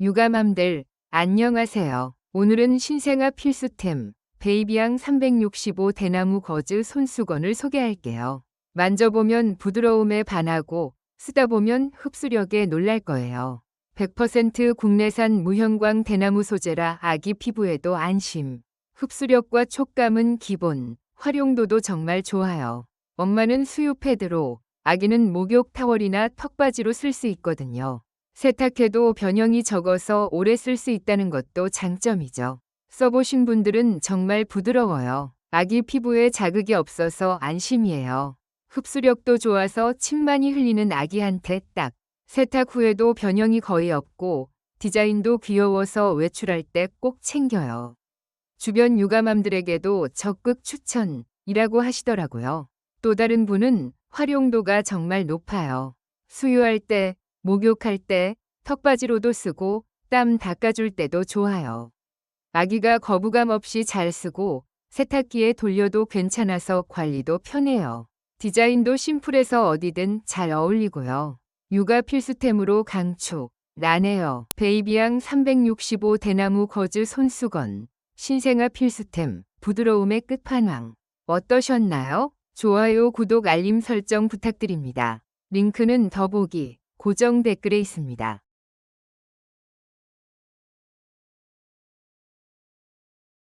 육아맘들 안녕하세요. 오늘은 신생아 필수템 베이비양 365 대나무 거즈 손수건을 소개할게요. 만져보면 부드러움에 반하고 쓰다 보면 흡수력에 놀랄 거예요. 100% 국내산 무형광 대나무 소재라 아기 피부에도 안심. 흡수력과 촉감은 기본, 활용도도 정말 좋아요. 엄마는 수유 패드로, 아기는 목욕 타월이나 턱받이로 쓸 수 있거든요. 세탁해도 변형이 적어서 오래 쓸 수 있다는 것도 장점이죠. 써보신 분들은 정말 부드러워요. 아기 피부에 자극이 없어서 안심이에요. 흡수력도 좋아서 침 많이 흘리는 아기한테 딱. 세탁 후에도 변형이 거의 없고 디자인도 귀여워서 외출할 때 꼭 챙겨요. 주변 육아맘들에게도 적극 추천이라고 하시더라고요. 또 다른 분은 활용도가 정말 높아요. 수유할 때, 목욕할 때, 턱받이로도 쓰고 땀 닦아줄 때도 좋아요. 아기가 거부감 없이 잘 쓰고 세탁기에 돌려도 괜찮아서 관리도 편해요. 디자인도 심플해서 어디든 잘 어울리고요. 육아 필수템으로 강추. 라네요. 베이비양 365 대나무 거즈 손수건. 신생아 필수템. 부드러움의 끝판왕. 어떠셨나요? 좋아요, 구독, 알림 설정 부탁드립니다. 링크는 더보기, 고정 댓글에 있습니다.